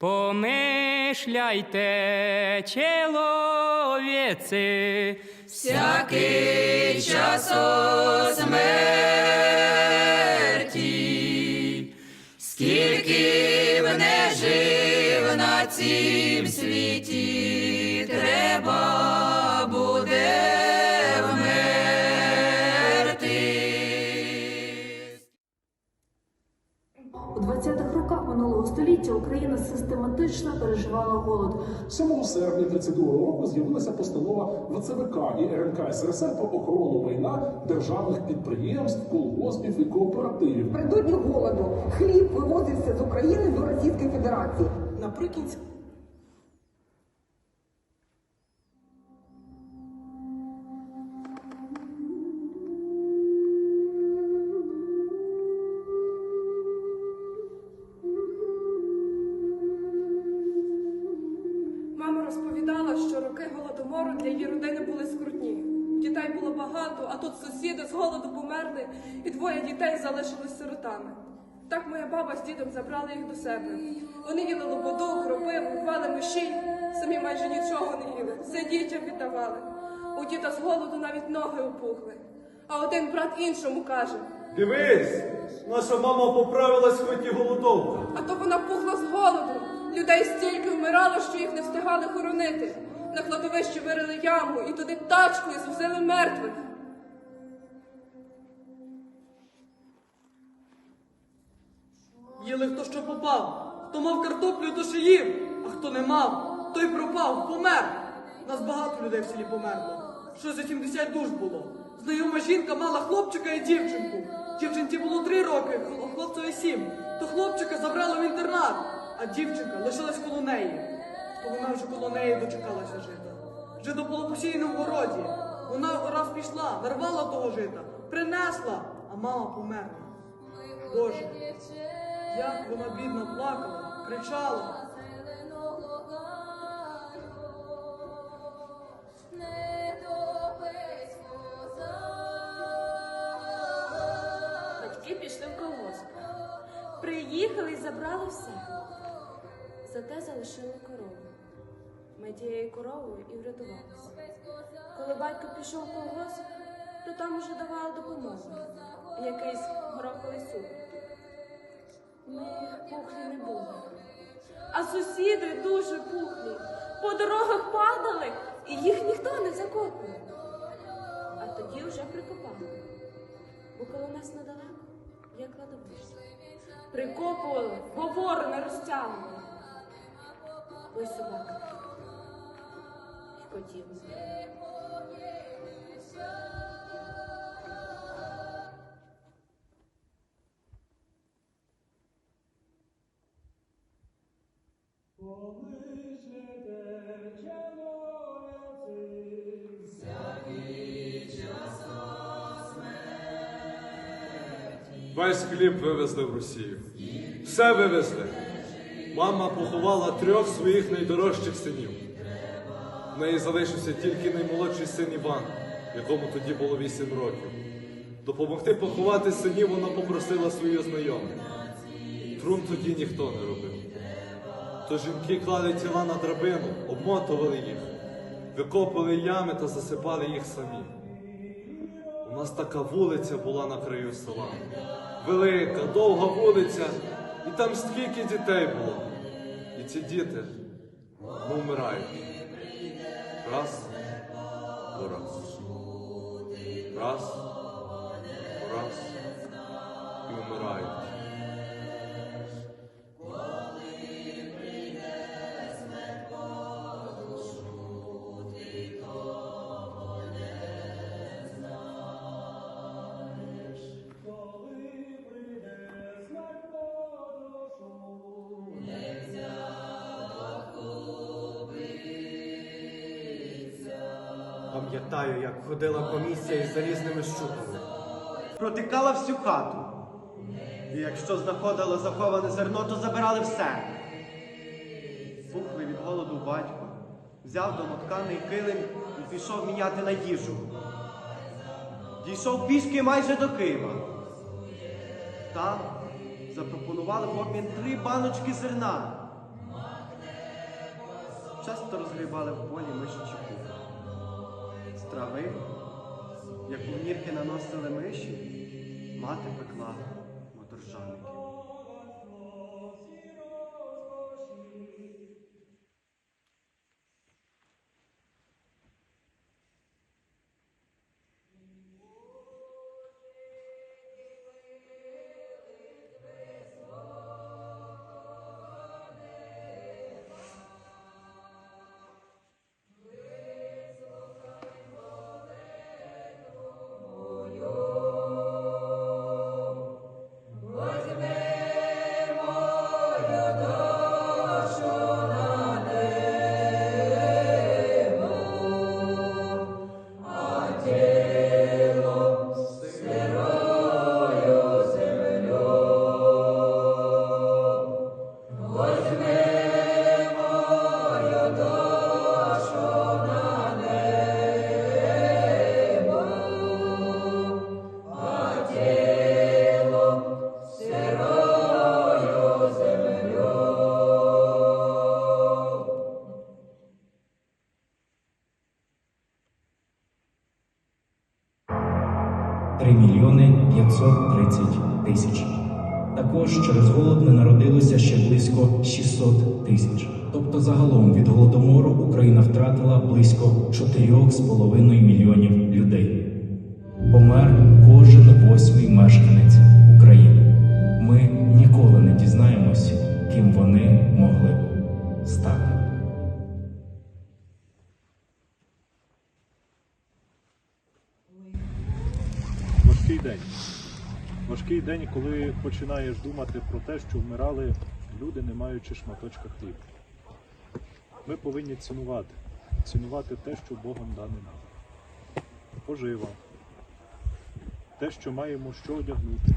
Помишляйте, чоловіці, всякий час о смерті, скільки б не жив на цім світі, систематично переживала голод. 7 серпня 32 року з'явилася постанова ВЦВК і РНК СРСР про охорону майна державних підприємств, колгоспів і кооперативів. Напередодні голоду хліб вивозився з України до Російської Федерації. Наприкінці сусіди з голоду померли, і двоє дітей залишились сиротами. Так моя баба з дідом забрали їх до себе. Вони їли лободу, кропиву, рвали миші, самі майже нічого не їли, все дітям віддавали. У діда з голоду навіть ноги опухли. А один брат іншому каже: Дивись, наша мама поправилась хоч і голодовка. а то вона пухла з голоду. Людей стільки вмирало, що їх не встигали хоронити. На кладовищі вирили яму і туди тачкою звозили мертвих. Їли хто що попав. Хто мав картоплю, то ще їв, а хто не мав, той пропав, помер. Нас багато людей в селі померло. Що за 70 душ було. Знайома жінка мала хлопчика і дівчинку. Дівчинці було три роки, а хлопцеві сім. То хлопчика забрали в інтернат, а дівчинка лишилась коло неї. То вона вже коло неї дочекалася жита. Жито було посіяно в городі. Вона раз пішла, нарвала того жита, принесла, а мама померла. Боже, як вона бідно плакала, кричала. Батьки пішли в колгосп. Приїхали і забрали все. Зате залишили корову. Ми тією коровою і врятувалися. Коли батько пішов в колгосп, то там уже давали допомогу. Якийсь гороховий суп. Пухлі не були. А сусіди дуже пухлі. По дорогах падали, і їх ніхто не закопував. А тоді вже прикопали. Бо коло нас недалеко є кладовище. Прикопували, бо ворони розтягували. Ось собака. І котів. Весь хліб вивезли в Росію. Все вивезли. Мама поховала трьох своїх найдорожчих синів. В неї залишився тільки наймолодший син Іван, якому тоді було вісім років. Допомогти поховати синів вона попросила свою знайому. Трун тоді ніхто не робив. То жінки клали тіла на драбину, обмотували їх, викопали ями та засипали їх самі. У нас така вулиця була на краю села. Велика, довга вулиця, і там стільки дітей було. І ці діти ну, вмирають. Раз, раз. Раз, раз. Пам'ятаю, як ходила комісія із залізними щупами. Протикала всю хату. І якщо знаходила заховане зерно, то забирали все. Пухлий від голоду батько взяв домотканий килим і пішов міняти на їжу. Дійшов пішки майже до Києва. Там запропонували в обмін три баночки зерна. часто розгрібали в полі мишачі купи. З трави, яку нірки наносили миші, мати пекла 530 тисяч. Також через голод не народилося ще близько 600 тисяч. Тобто загалом від голодомору Україна втратила близько 4,5 мільйонів людей. Помер кожен восьмий мешканець України. Ми ніколи не дізнаємось, ким вони могли стати. Важкий день. Важкий день, коли починаєш думати про те, що вмирали люди, не маючи шматочка хліба. Ми повинні цінувати, цінувати те, що Богом дане нам. Пожива, те, що маємо що одягнути,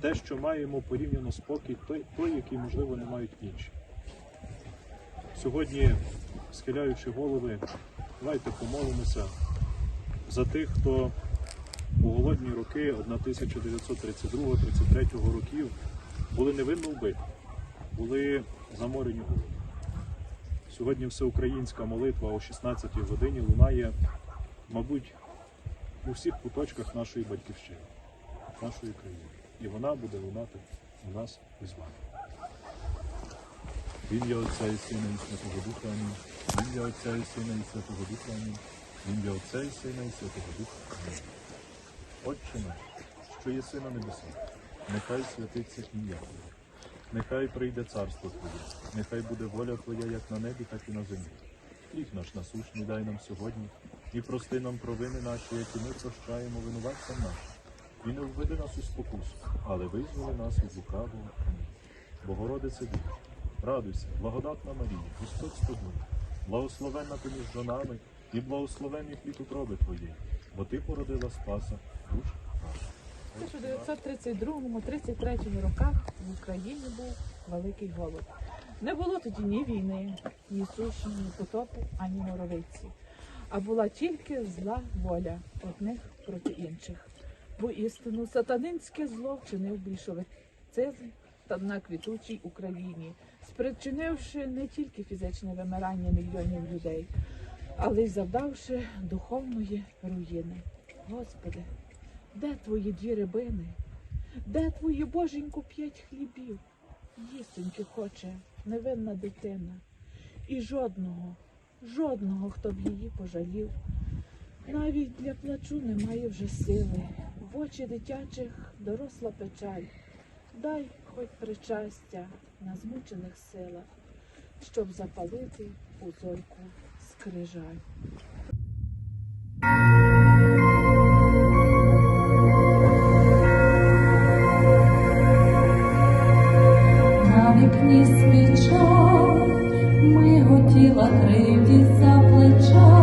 те, що маємо порівняно спокій, той, той, який, можливо, не мають інші. Сьогодні, схиляючи голови, давайте помолимося за тих, хто у голодні роки 1932-33 років були невинно вбиті, були заморені голодом. Сьогодні всеукраїнська молитва о 16-й годині лунає, мабуть, у всіх куточках нашої батьківщини, нашої країни. І вона буде лунати у нас із вами. В ім'я Отця і Сина і Святого Духа Амінь. Ім'я Отця і Сина і Святого Духа Амінь. Ім'я Отця і Сина і Святого Духа Амінь. Отче наш, що єси на небесах, нехай святиться ім'я Твоє, нехай прийде царство Твоє, нехай буде воля Твоя як на небі, так і на землі. Хліб наш насущний дай нам сьогодні, і прости нам провини наші, які ми прощаємо винуватцям нашим. І не введи нас у спокусу, але визволи нас від лукавого. Богородице Діва, радуйся, благодатна Марія, Господь з тобою, благословенна ти між жонами, і благословенний плід утроби Твоєї, бо Ти породила Спаса душ наших. У 1932-33 роках в Україні був великий голод. Не було тоді ні війни, ні суші, ні потопу, ані моровиці. А була тільки зла воля одних проти інших. Бо істину сатанинське зло вчинив більшовицизм та на квітучій Україні, спричинивши не тільки фізичне вимирання мільйонів людей, але й завдавши духовної руїни. Господи, де твої дві рибини? Де твої боженьку п'ять хлібів? Їстеньки хоче невинна дитина. І жодного, жодного, хто б її пожалів. Навіть для плачу немає вже сили. В очі дитячих доросла печаль. Дай хоч причастя на змучених силах, щоб запалити у зорьку скрижаль. На вікні свіча, ми готіла кривді за плеча,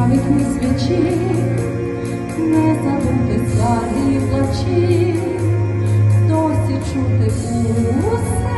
травітні свічі, не забути скарги і плачі, досі чути усе.